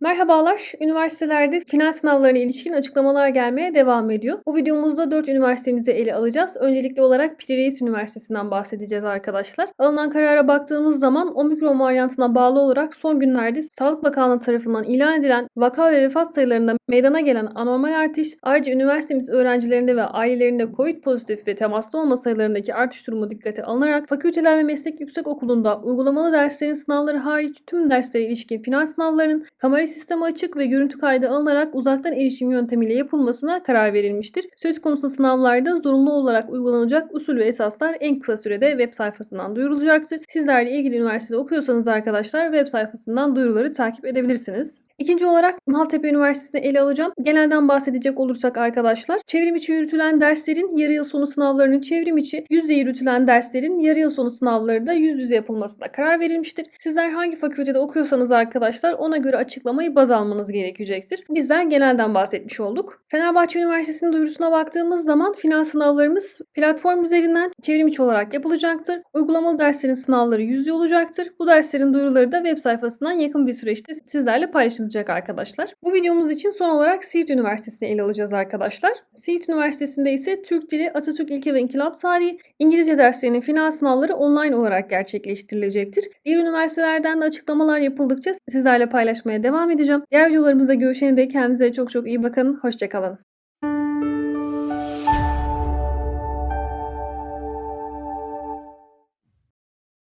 Merhabalar. Üniversitelerde final sınavlarına ilişkin açıklamalar gelmeye devam ediyor. Bu videomuzda 4 üniversitemizi ele alacağız. Öncelikli olarak Piri Reis Üniversitesi'nden bahsedeceğiz arkadaşlar. Alınan karara baktığımız zaman omikron varyantına bağlı olarak son günlerde Sağlık Bakanlığı tarafından ilan edilen vaka ve vefat sayılarında meydana gelen anormal artış, ayrıca üniversitemiz öğrencilerinde ve ailelerinde COVID pozitif ve temaslı olma sayılarındaki artış durumu dikkate alınarak Fakülteler ve Meslek Yüksekokulu'nda uygulamalı derslerin sınavları hariç tüm derslere ilişkin final sınavlarının kamera sistemi açık ve görüntü kaydı alınarak uzaktan erişim yöntemiyle yapılmasına karar verilmiştir. Söz konusu sınavlarda zorunlu olarak uygulanacak usul ve esaslar en kısa sürede web sayfasından duyurulacaktır. Sizler de ilgili üniversitede okuyorsanız arkadaşlar web sayfasından duyuruları takip edebilirsiniz. İkinci olarak Maltepe Üniversitesi'ni ele alacağım. Genelden bahsedecek olursak arkadaşlar, çevrim içi yürütülen derslerin yarı yıl sonu sınavlarının çevrim içi, yüz yüze yürütülen derslerin yarı yıl sonu sınavları da yüz yüze yapılmasına karar verilmiştir. Sizler hangi fakültede okuyorsanız arkadaşlar ona göre açıklamayı baz almanız gerekecektir. Bizler genelden bahsetmiş olduk. Fenerbahçe Üniversitesi'nin duyurusuna baktığımız zaman final sınavlarımız platform üzerinden çevrim içi olarak yapılacaktır. Uygulamalı derslerin sınavları yüz yüze olacaktır. Bu derslerin duyuruları da web sayfasından yakın bir süreçte sizlerle paylaşılacak arkadaşlar. Bu videomuz için son olarak Siirt Üniversitesi'ni ele alacağız arkadaşlar. Siirt Üniversitesi'nde ise Türk Dili, Atatürk İlke ve İnkılap Tarihi, İngilizce derslerinin final sınavları online olarak gerçekleştirilecektir. Diğer üniversitelerden de açıklamalar yapıldıkça sizlerle paylaşmaya devam edeceğim. Diğer videolarımızda görüşene dek kendinize çok çok iyi bakın. Hoşçakalın.